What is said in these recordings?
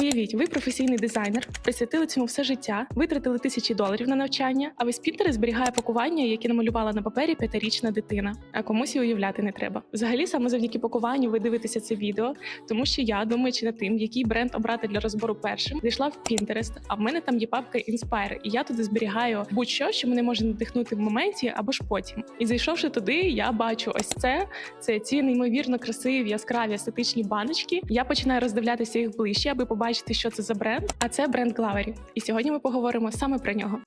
Уявіть, ви професійний дизайнер, присвятили цьому все життя, витратили тисячі доларів на навчання, а весь Pinterest зберігає пакування, яке намалювала на папері п'ятирічна дитина. А комусь і уявляти не треба. Взагалі, саме завдяки пакуванню ви дивитеся це відео, тому що я, думаючи над тим, який бренд обрати для розбору першим, зайшла в Pinterest, а в мене там є папка Inspire, і я туди зберігаю будь-що, що мене може надихнути в моменті або ж потім. І зайшовши туди, я бачу ось це. Це ці неймовірно красиві, яскраві естетичні баночки. Я починаю роздивлятися їх ближче, аби побачити, що це за бренд. А це бренд Главері. І сьогодні ми поговоримо саме про нього.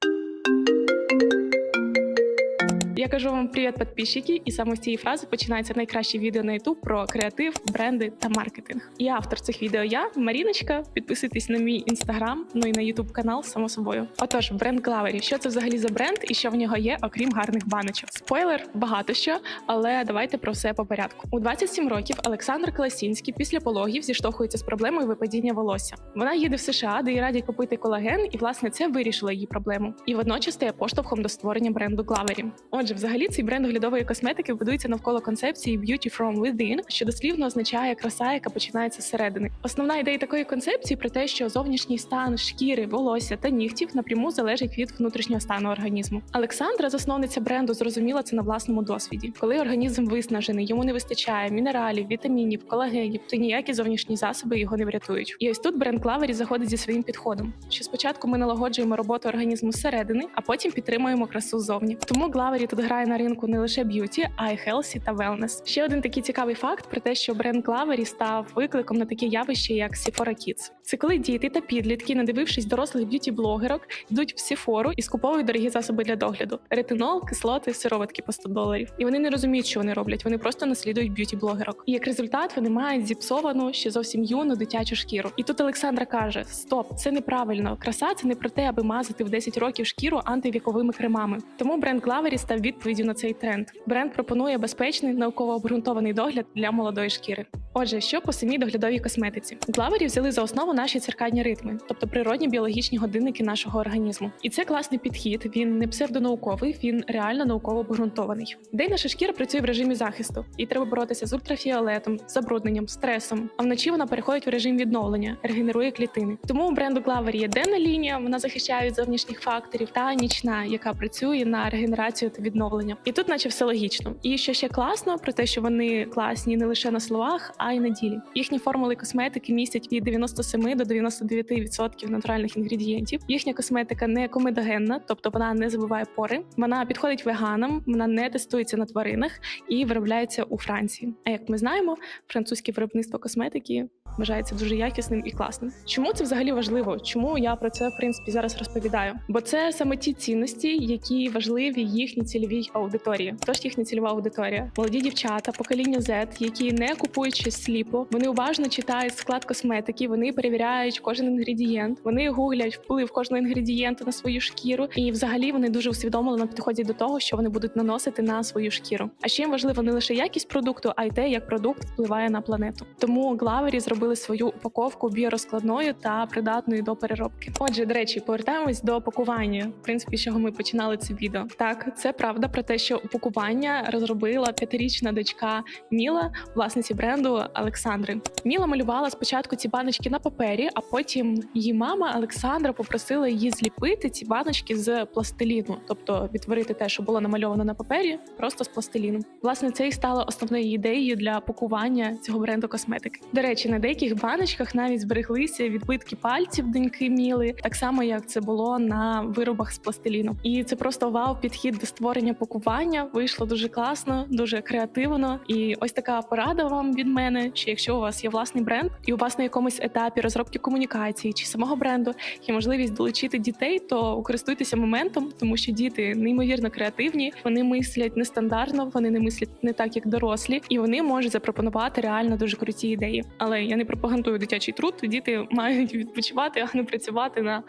Я кажу вам привіт, підписчики, і саме з цієї фрази починається найкраще відео на YouTube про креатив, бренди та маркетинг. І автор цих відео я, Маріночка. Підписуйтесь на мій інстаграм, ну і на YouTube канал, само собою. Отож, бренд Главері. Що це взагалі за бренд і що в нього є, окрім гарних баночок? Спойлер, багато що, але давайте про все по порядку. У 27 років Олександр Класінський після пологів зіштовхується з проблемою випадіння волосся. Вона їде в США, де їй раді купити колаген, і власне це вирішило її проблему. І водночас стає поштовхом до створення бренду Главері. Отже, взагалі цей бренд оглядової косметики будується навколо концепції «Beauty from within», що дослівно означає краса, яка починається зсередини. Основна ідея такої концепції про те, що зовнішній стан шкіри, волосся та нігтів напряму залежить від внутрішнього стану організму. Олександра, засновниця бренду, зрозуміла це на власному досвіді. Коли організм виснажений, йому не вистачає мінералів, вітамінів, колагенів, то ніякі зовнішні засоби його не врятують. І ось тут бренд Клавері заходить зі своїм підходом. Що спочатку ми налагоджуємо роботу організму зсередини, а потім підтримуємо красу ззовні. Тому Главері тут грає на ринку не лише б'юті, а й хелсі та велнес. Ще один такий цікавий факт про те, що бренд Главері став викликом на таке явище, як Sephora Kids. Це коли діти та підлітки, надивившись дорослих б'юті-блогерок, йдуть в Сіфору і скуповують дорогі засоби для догляду: ретинол, кислоти, сироватки по 100 доларів. І вони не розуміють, що вони роблять. Вони просто наслідують б'юті-блогерок. І як результат вони мають зіпсовану ще зовсім юну дитячу шкіру. І тут Олександра каже: Стоп, це неправильно. Краса це не про те, аби мазати в 10 років шкіру антивіковими кремами. Тому бренд Главері став відповіддю на цей тренд. Бренд пропонує безпечний науково обґрунтований догляд для молодої шкіри. Отже, що по самій доглядовій косметиці? Главері взяли за основу наші циркадні ритми, тобто природні біологічні годинники нашого організму. І це класний підхід. Він не псевдонауковий, він реально науково обґрунтований. День наша шкіра працює в режимі захисту, і треба боротися з ультрафіолетом, забрудненням, стресом. А вночі вона переходить в режим відновлення, регенерує клітини. Тому у бренду Главері є денна лінія, вона захищає від зовнішніх факторів, та нічна, яка працює на регенерацію та відновлення. І тут, наче все логічно. І що ще класно, про те, що вони класні не лише на словах, а й на ділі. Їхні формули косметики містять від 97 до 99% натуральних інгредієнтів. Їхня косметика не комедогенна, тобто вона не забиває пори. Вона підходить веганам, вона не тестується на тваринах і виробляється у Франції. А як ми знаємо, французьке виробництво косметики вважається дуже якісним і класним. Чому це взагалі важливо? Чому я про це в принципі зараз розповідаю? Бо це саме ті цінності, які важливі їхній цільовій аудиторії. Тож їхня цільова аудиторія, молоді дівчата, покоління Z, які не щось сліпо, вони уважно читають склад косметики, вони перевіряють кожен інгредієнт, вони гуглять вплив кожного інгредієнту на свою шкіру, і взагалі вони дуже усвідомлено підходять до того, що вони будуть наносити на свою шкіру. А ще їм важливо не лише якість продукту, а й те, як продукт впливає на планету. Тому Главері зробили свою упаковку біорозкладною та придатною до переробки. Отже, до речі, повертаємось до пакування. В принципі, з чого ми починали це відео. Так, це правда про те, що упакування розробила п'ятирічна дочка Міла, власниці бренду Олександри. Міла малювала спочатку ці баночки на папері, а потім її мама Олександра попросила її зліпити ці баночки з пластиліну, тобто відтворити те, що було намальовано на папері, просто з пластиліну. Власне, це і стало основною ідеєю для пакування цього бренду косметики. До речі, на деяких баночках навіть збереглися відбитки пальців доньки Міли, так само як це було на виробах з пластиліну. І це просто вау підхід до створення пакування. Вийшло дуже класно, дуже креативно. І ось така порада вам від мене: що якщо у вас є власний бренд, і у вас на якомусь етапі розробки комунікації чи самого бренду є можливість долучити дітей, то користуйтеся моментом, тому що діти неймовірно креативні, вони мислять нестандартно, вони не мислять не так, як дорослі, і вони можуть запропонувати реально дуже круті ідеї. Але я не пропагандую дитячий труд. Діти мають відпочивати, а не працювати на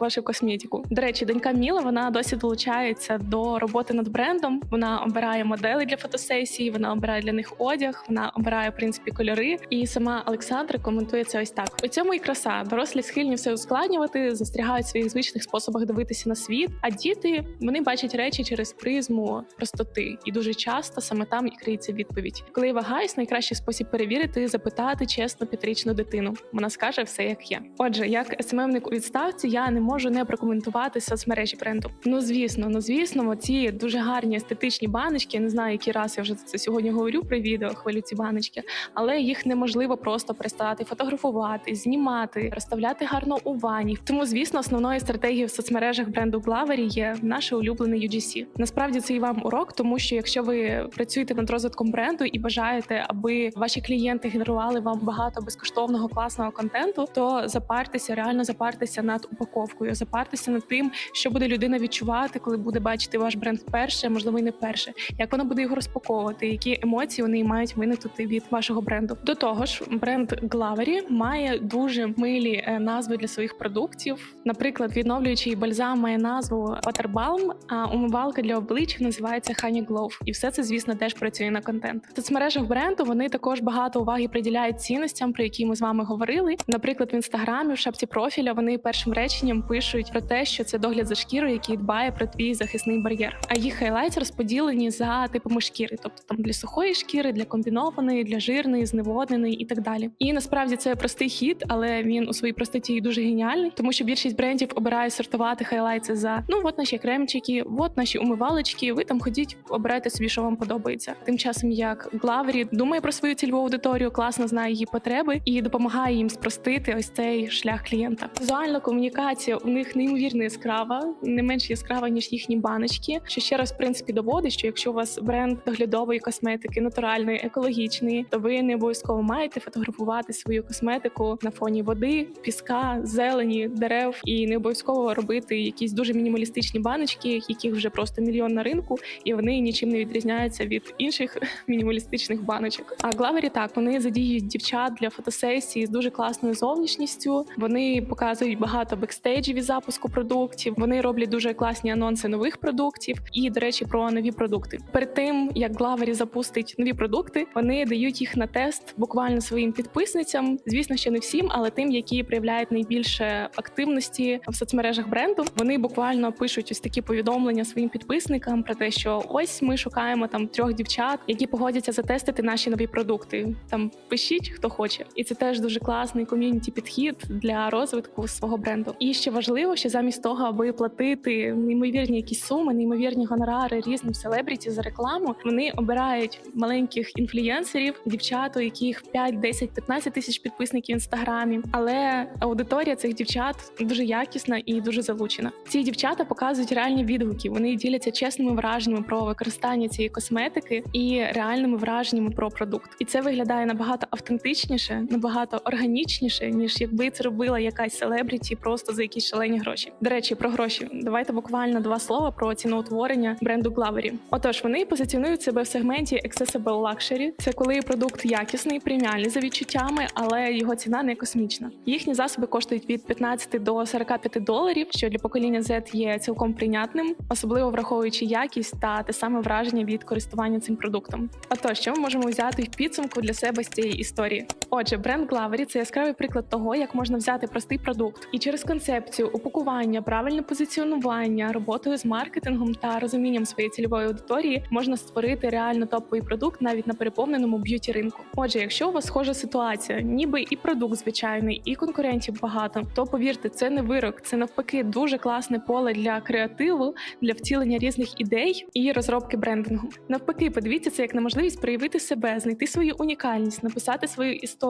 вашу косметику. До речі, донька Міла вона досі долучається до роботи над брендом. Вона обирає модели для фотосесії, вона обирає для них одяг, вона обирає в принципі кольори. І сама Олександра коментує це ось так: у цьому і краса. Дорослі схильні все ускладнювати, застрягають в своїх звичних способах дивитися на світ. А діти вони бачать речі через призму простоти, і дуже часто саме там і криється відповідь. Коли я вагаюсь, найкращий спосіб перевірити запитати чесно п'ятирічну дитину. Вона скаже все як є. Отже, як СММник у відставці, я не можу не прокоментувати соцмережі бренду. Ну звісно, ну звісно, ці дуже гарні естетичні баночки. Я не знаю, який раз я вже це сьогодні говорю про відео, хвилю ці баночки, але їх неможливо просто перестати фотографувати, знімати, розставляти гарно у ванні. Тому, звісно, основною стратегією в соцмережах бренду Главері є наше улюблене UGC. Насправді це і вам урок, тому що якщо ви працюєте над розвитком бренду і бажаєте, аби ваші клієнти генерували вам багато безкоштовного класного контенту, то запартеся, реально запартеся над упаковкою, запартеся над тим, що буде людина відчувати, коли буде бачити ваш бренд вперше, можливо, і не вперше, як вона буде його розпаковувати, які емоції вони мають виникнути від вашого бренду. До того ж, бренд Главері має дуже милі е, назви для своїх продуктів. Наприклад, відновлюючий бальзам має назву Waterbalm, а умивалка для обличчя називається Honey Glow. І все це, звісно, теж працює на контент. В соцмережах бренду вони також багато уваги приділяють цінностям, про які ми з вами говорили. Наприклад, в інстаграмі, в шапці профіля, вони першим реченням пишуть про те, що це догляд за шкірою, який дбає про твій захисний бар'єр. А їх хайлайтс розподілені за типами шкіри, тобто там для сухої шкіри, для комбінованої, для жирної, зневодненої і так далі. І насправді це простий хід, але він у своїй простоті дуже геніальний, тому що більшість брендів обирає сортувати хайлайтси за ну от наші кремчики, от наші умивалочки. Ви там ходіть, обирайте собі, що вам подобається. Тим часом як Главері думає про свою цільову аудиторію, класно знає її потреби і допомагає їм спростити ось цей шлях клієнта. Візуальна комунікація у них неймовірно яскрава, не менш яскрава ніж їхні баночки. Що ще раз в принципі доводить, що якщо у вас бренд доглядової косметики, натуральної, екологічної, то ви не обов'язково маєте фотографувати свою косметику на фоні води, піска, зелені, дерев, і не обов'язково робити якісь дуже мінімалістичні баночки, яких вже просто мільйон на ринку, і вони нічим не відрізняються від інших мінімалістичних баночок. А главері так вони задіють дівчат для фотосесії з дуже класною зовнішністю. Вони показують багато бекстейджів із запуску продуктів. Вони роблять дуже класні анонси нових продуктів. І до речі, про нові продукти. Перед тим як главері запустить нові продукти, вони дають їх на тест буквально своїм підписницям. Звісно, ще не всім, але тим, які проявляють найбільше активності в соцмережах бренду. Вони буквально пишуть ось такі повідомлення своїм підписникам про те, що ось ми шукаємо там трьох дівчат, які погодяться затестити наші нові продукти. Там пишіть, хто хоче, і це теж дуже класний ком'юніті підхід для розвитку свого бренду. І ще важливо, що замість того, аби платити неймовірні якісь суми, неймовірні гонорари різним селебріті за рекламу, вони обирають маленьких інфлюєнсерів, дівчат, у яких 5, 10, 15 тисяч підписників в інстаграмі. Але аудиторія цих дівчат дуже якісна і дуже залучена. Ці дівчата показують реальні відгуки. Вони діляться чесними враженнями про використання цієї косметики і реальними враженнями про продукт. І це виглядає набагато автентичніше, набагато органічніше, ніж якби це робила якась селебріті просто за якісь шалені гроші. До речі, про гроші. Давайте буквально два слова про ціноутворення бренду Главері. Отож, вони позиціонують себе в сегменті Accessible Luxury. Це коли продукт якісний, преміальний за відчуттями, але його ціна не космічна. Їхні засоби коштують від 15 до 45 доларів, що для покоління Z є цілком прийнятним, особливо враховуючи якість та те саме враження від користування цим продуктом. Отож, що ми можемо взяти в підсумку для себе з цієї історії? Отже, бренд Главері це яскравий приклад того, як можна взяти простий продукт і через концепцію упакування, правильне позиціонування, роботою з маркетингом та розумінням своєї цільової аудиторії можна створити реально топовий продукт навіть на переповненому б'юті ринку. Отже, якщо у вас схожа ситуація, ніби і продукт звичайний, і конкурентів багато, то повірте, це не вирок, це навпаки дуже класне поле для креативу, для втілення різних ідей і розробки брендингу. Навпаки, подивіться це як на можливість проявити себе, знайти свою унікальність, написати свою історію,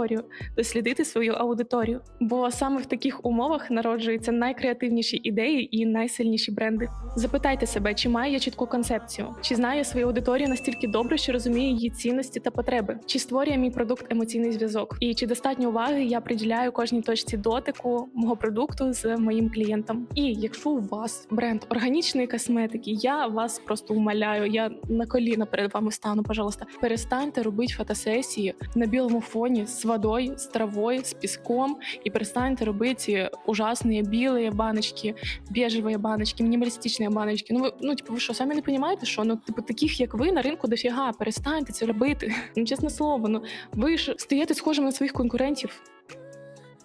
дослідити свою аудиторію. Бо саме в таких умовах народжуються найкреативніші ідеї і найсильніші бренди. Запитайте себе, чи маю я чітку концепцію, чи знаю свою аудиторію настільки добре, що розумію її цінності та потреби, чи створює мій продукт емоційний зв'язок, і чи достатньо уваги я приділяю кожній точці дотику мого продукту з моїм клієнтом. І якщо у вас бренд органічної косметики, я вас просто умоляю, я на коліна перед вами стану, пожалуйста, перестаньте робити фотосесії на білому фоні з водою, з травою, з піском, і перестаньте робити ужасні білі баночки, бежевые баночки, мінімалістичні баночки. Ну ви ну типу, ви що самі не розумієте, що ну типу таких як ви на ринку дофіга, перестаньте це робити. Ну чесне слово, ну ви ж стаєте схожими на своїх конкурентів.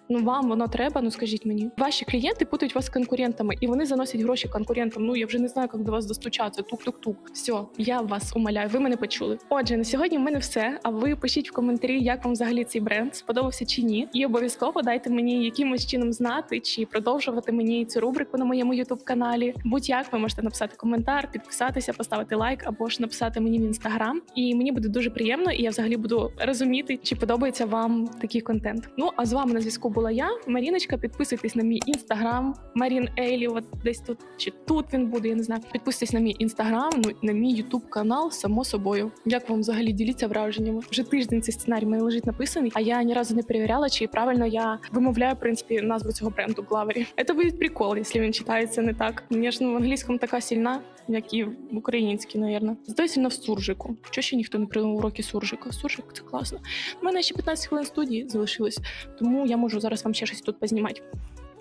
Ну вам воно треба, ну скажіть мені. Ваші клієнти путають вас конкурентами, і вони заносять гроші конкурентам. Ну я вже не знаю, як до вас достучатися. Тук-тук-тук. Все, я вас умоляю, ви мене почули. Отже, на сьогодні в мене все. А ви пишіть в коментарі, як вам взагалі цей бренд сподобався чи ні. І обов'язково дайте мені якимось чином знати, чи продовжувати мені цю рубрику на моєму youtube каналі. Будь-як ви можете написати коментар, підписатися, поставити лайк або ж написати мені в інстаграм. І мені буде дуже приємно, і я взагалі буду розуміти, чи подобається вам такий контент. Ну а з вами на зв'язку була я, Маріночка. Підписуйтесь на мій інстаграм, Марін Ейлі. От десь тут чи тут він буде. Я не знаю. Підписуйтесь на мій інстаграм, ну на мій ютуб канал, само собою. Як вам взагалі діліться враженнями? Вже тиждень цей сценарій мене лежить написаний, а я ні разу не перевіряла, чи правильно я вимовляю в принципі назву цього бренду Главері. Це буде прикол, якщо він читається не так. Мені ж ну, в англійському така сильна, як і в українській, навірно. Сильно в суржику. Чого ще ніхто не придумав уроки суржика? Суржик це класно. У мене ще 15 хвилин студії залишилось, тому я можу зараз вам ще щось тут познімати.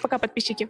Пока, підписчики.